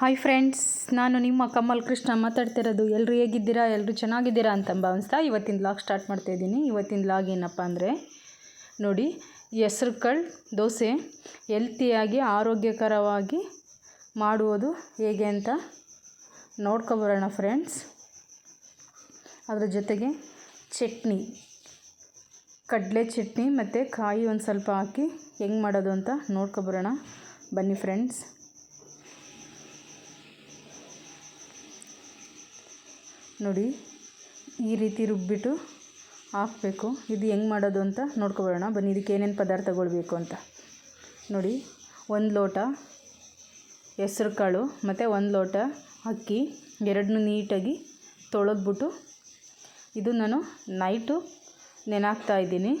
Hi friends ನಾನು ನಿಮ್ಮ ಕಮಲ್ ಕೃಷ್ಣ ಮಾತಾಡ್ತಿರೋದು. ಎಲ್ಲರೂ ಹೇಗಿದ್ದೀರಾ? ಎಲ್ಲರೂ ಚೆನ್ನಾಗಿದ್ದೀರಾ ಅಂತ ಭಾವಿಸ್ತಾ ಇವತ್ತಿನ ಲಾಗ್ ಸ್ಟಾರ್ಟ್ ಮಾಡ್ತಾ ಇದ್ದೀನಿ. ಇವತ್ತಿನ ಲಾಗ್ ಏನಪ್ಪ ಅಂದರೆ, ನೋಡಿ, ಹೆಸ್ರು ಕಾಳು, ದೋಸೆ ಹೆಲ್ತಿಯಾಗಿ ಆರೋಗ್ಯಕರವಾಗಿ ಮಾಡುವುದು ಹೇಗೆ ಅಂತ ನೋಡ್ಕೊಬರೋಣ ಫ್ರೆಂಡ್ಸ್ ಅದರ ಜೊತೆಗೆ ಚಟ್ನಿ, ಕಡಲೆ ಚಟ್ನಿ ಮತ್ತು ಕಾಯಿ ಒಂದು ಸ್ವಲ್ಪ ಹಾಕಿ ಹೆಂಗೆ ಮಾಡೋದು ಅಂತ ನೋಡ್ಕೊಬರೋಣ. ಬನ್ನಿ ಫ್ರೆಂಡ್ಸ್ ನೋಡಿ, ಈ ರೀತಿ ರುಬ್ಬಿಟ್ಟು ಹಾಕಬೇಕು. ಇದು ಹೆಂಗೆ ಮಾಡೋದು ಅಂತ ನೋಡ್ಕೊಬರೋಣ. ಬನ್ನಿ, ಇದಕ್ಕೆ ಏನೇನು ಪದಾರ್ಥಗಳು ಬೇಕು ಅಂತ. ನೋಡಿ, ಒಂದು ಲೋಟ ಹೆಸ್ರು ಕಾಳು ಮತ್ತು ಒಂದು ಲೋಟ ಅಕ್ಕಿ ಎರಡನ್ನೂ ನೀಟಾಗಿ ತೊಳೆದ್ಬಿಟ್ಟು ಇದು ನಾನು ನೈಟು ನೆನಾಕ್ತಾ ಇದ್ದೀನಿ.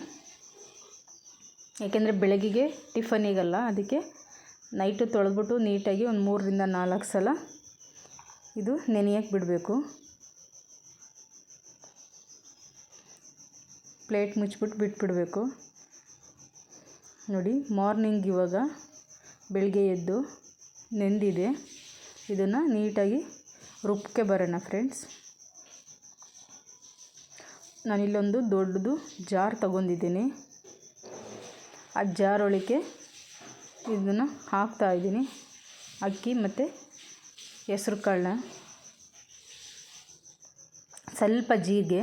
ಯಾಕೆಂದರೆ ಬೆಳಗ್ಗೆಗೆ ಟಿಫನಿಗಲ್ಲ ಅದಕ್ಕೆ ನೈಟು ತೊಳೆದ್ಬಿಟ್ಟು ನೀಟಾಗಿ ಒಂದು ಮೂರರಿಂದ ನಾಲ್ಕು ಸಲ ಇದು ನೆನೆಯಕ್ಕೆ ಬಿಡಬೇಕು. ಪ್ಲೇಟ್ ಮುಚ್ಚಿಬಿಟ್ಟು ಬಿಟ್ಬಿಡಬೇಕು. ನೋಡಿ, ಮಾರ್ನಿಂಗ್ ಇವಾಗ ಬೆಳಗ್ಗೆ ಎದ್ದು ನೆಂದಿದೆ. ಇದನ್ನು ನೀಟಾಗಿ ರುಬ್ಕೆ ಬರೋಣ ಫ್ರೆಂಡ್ಸ್. ನಾನಿಲ್ಲೊಂದು ದೊಡ್ಡದು ಜಾರ್ ತಗೊಂಡಿದ್ದೀನಿ. ಆ ಜಾರ್ ಒಳಗೆ ಇದನ್ನು ಹಾಕ್ತಾಯಿದ್ದೀನಿ ಅಕ್ಕಿ ಮತ್ತು ಹೆಸ್ರು ಕಾಳನ್ನ ಸ್ವಲ್ಪ ಜೀರಿಗೆ.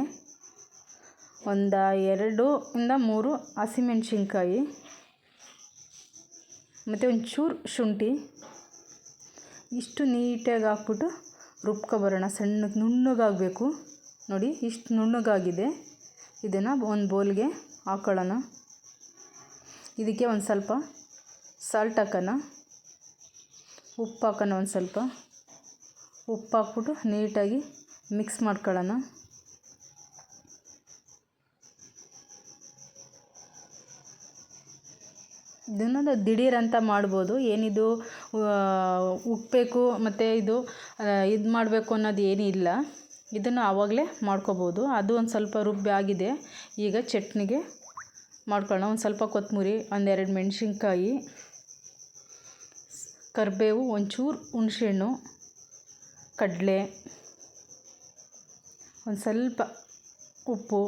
ಒಂದು ಎರಡು ಇಂದ ಮೂರು ಹಸಿಮೆಣ್ಸಿನ್ಕಾಯಿ ಮತ್ತು ಒಂಚೂರು ಶುಂಠಿ. ಇಷ್ಟು ನೀಟಾಗಿ ಹಾಕ್ಬಿಟ್ಟು ರುಬ್ಕೊಬರೋಣ. ಸಣ್ಣಗೆ ನುಣ್ಣಗಾಗಬೇಕು. ನೋಡಿ, ಇಷ್ಟು ನುಣ್ಣಗಾಗಿದೆ. ಇದನ್ನು ಒಂದು ಬೌಲ್ಗೆ ಹಾಕೊಳ್ಳೋಣ. ಇದಕ್ಕೆ ಒಂದು ಸ್ವಲ್ಪ ಸಾಲ್ಟ್ ಹಾಕೋಣ. ಉಪ್ಪು ಹಾಕೋಣ ಒಂದು ಸ್ವಲ್ಪ. ಉಪ್ಪು ಹಾಕ್ಬಿಟ್ಟು ನೀಟಾಗಿ ಮಿಕ್ಸ್ ಮಾಡ್ಕೊಳ್ಳೋಣ. ಇದನ್ನು ದಿಢೀರ್ ಅಂತ ಮಾಡ್ಬೋದು. ಏನಿದು ಉಕ್ಕಬೇಕು ಮತ್ತು ಇದು ಇದು ಮಾಡಬೇಕು ಅನ್ನೋದು ಏನೂ ಇಲ್ಲ. ಇದನ್ನು ಆವಾಗಲೇ ಮಾಡ್ಕೊಬೋದು. ಅದು ಒಂದು ಸ್ವಲ್ಪ ರುಬ್ಬಿ ಆಗಿದೆ. ಈಗ ಚಟ್ನಿಗೆ ಮಾಡ್ಕೊಳ್ಳೋಣ. ಒಂದು ಸ್ವಲ್ಪ ಕೊತ್ತಂಬರಿ ಒಂದೆರಡು ಮೆಣಸಿನ್ಕಾಯಿ, ಕರಿಬೇವು, ಒಂಚೂರು ಹುಣಸೆಹಣ್ಣು, ಕಡಲೆ, ಒಂದು ಸ್ವಲ್ಪ ಉಪ್ಪು,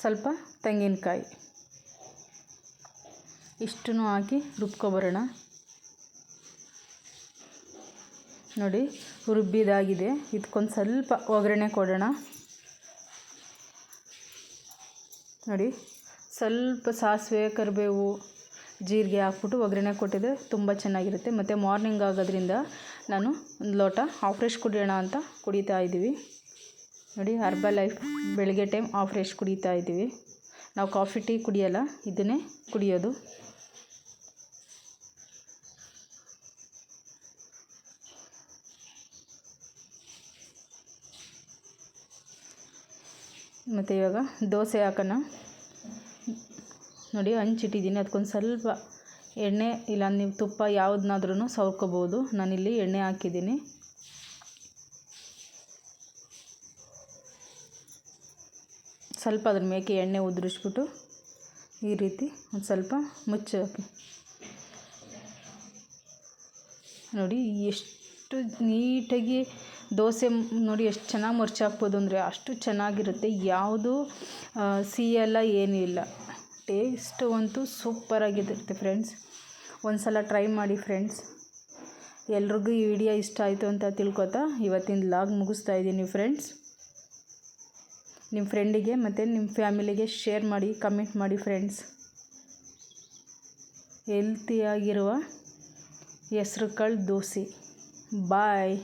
ಸ್ವಲ್ಪ ತೆಂಗಿನಕಾಯಿ. ಇಷ್ಟನ್ನು ಹಾಕಿ ರುಬ್ಕೊಬರೋಣ. ನೋಡಿ, ರುಬ್ಬಿದಾಗಿದೆ. ಇದಕ್ಕೊಂದು ಸ್ವಲ್ಪ ಒಗ್ಗರಣೆ ಕೊಡೋಣ. ನೋಡಿ, ಸ್ವಲ್ಪ ಸಾಸಿವೆ, ಕರಿಬೇವು, ಜೀರಿಗೆ ಹಾಕ್ಬಿಟ್ಟು ಒಗ್ಗರಣೆ ಕೊಟ್ಟಿದ್ರೆ ತುಂಬ ಚೆನ್ನಾಗಿರುತ್ತೆ. ಮತ್ತು ಮಾರ್ನಿಂಗ್ ಆಗೋದ್ರಿಂದ ನಾನು ಒಂದು ಲೋಟ ಹಾಫ್ ಫ್ರೆಶ್ ಕುಡಿಯೋಣ ಅಂತ ಕುಡಿತಾ ಇದ್ದೀವಿ. ನೋಡಿ ಹರ್ಬಲ್ ಲೈಫ್, ಬೆಳಗ್ಗೆ ಟೈಮ್ ಹಾಫ್ ಫ್ರೆಶ್ ಕುಡಿತಾ ಇದ್ದೀವಿ. ನಾವು ಕಾಫಿ, ಟೀ ಕುಡಿಯೋಲ್ಲ, ಇದನ್ನೇ ಕುಡಿಯೋದು. ಮತ್ತು ಇವಾಗ ದೋಸೆ ಹಾಕೋಣ. ನೋಡಿ, ಹಂಚಿಟ್ಟಿದ್ದೀನಿ. ಅದಕ್ಕೊಂದು ಸ್ವಲ್ಪ ಎಣ್ಣೆ, ಇಲ್ಲ ನೀವು ತುಪ್ಪ ಯಾವುದನ್ನಾದ್ರೂ ಸವ್ಕೋಬೋದು. ನಾನಿಲ್ಲಿ ಎಣ್ಣೆ ಹಾಕಿದ್ದೀನಿ. ಸ್ವಲ್ಪ ಅದ್ರ ಮೇಕೆ ಎಣ್ಣೆ ಉದುರಿಸ್ಬಿಟ್ಟು ಈ ರೀತಿ ಒಂದು ಸ್ವಲ್ಪ ಮುಚ್ಚಿ ನೋಡಿ ಎಷ್ಟು ನೀಟಾಗಿ ದೋಸೆ ನೋಡಿ ಎಷ್ಟು ಚೆನ್ನಾಗಿ ಮುರ್ಚಿ ಹಾಕ್ಬೋದು ಅಂದರೆ ಅಷ್ಟು ಚೆನ್ನಾಗಿರುತ್ತೆ. ಯಾವುದು ಸಿಹಿಯಲ್ಲ ಏನೂ ಇಲ್ಲ. ಟೇಸ್ಟ್ ಅಂತೂ ಸೂಪರಾಗಿರುತ್ತೆ ಫ್ರೆಂಡ್ಸ್. ಒಂದು ಸಲ ಟ್ರೈ ಮಾಡಿ ಫ್ರೆಂಡ್ಸ್. ಎಲ್ರಿಗೂ ಈ ವಿಡಿಯೋ ಇಷ್ಟ ಆಯಿತು ಅಂತ ತಿಳ್ಕೊತಾ ಇವತ್ತಿನ ಲಾಗ್ ಮುಗಿಸ್ತಾ ಇದ್ದೀನಿ ಫ್ರೆಂಡ್ಸ್. ನಿಮ್ಮ ಫ್ರೆಂಡಿಗೆ ಮತ್ತು ನಿಮ್ಮ ಫ್ಯಾಮಿಲಿಗೆ ಶೇರ್ ಮಾಡಿ ಕಮೆಂಟ್ ಮಾಡಿ ಫ್ರೆಂಡ್ಸ್ ಹೆಲ್ತಿಯಾಗಿರುವ ಹೆಸ್ರು ಕಾಳು ದೋಸೆ. ಬಾಯ್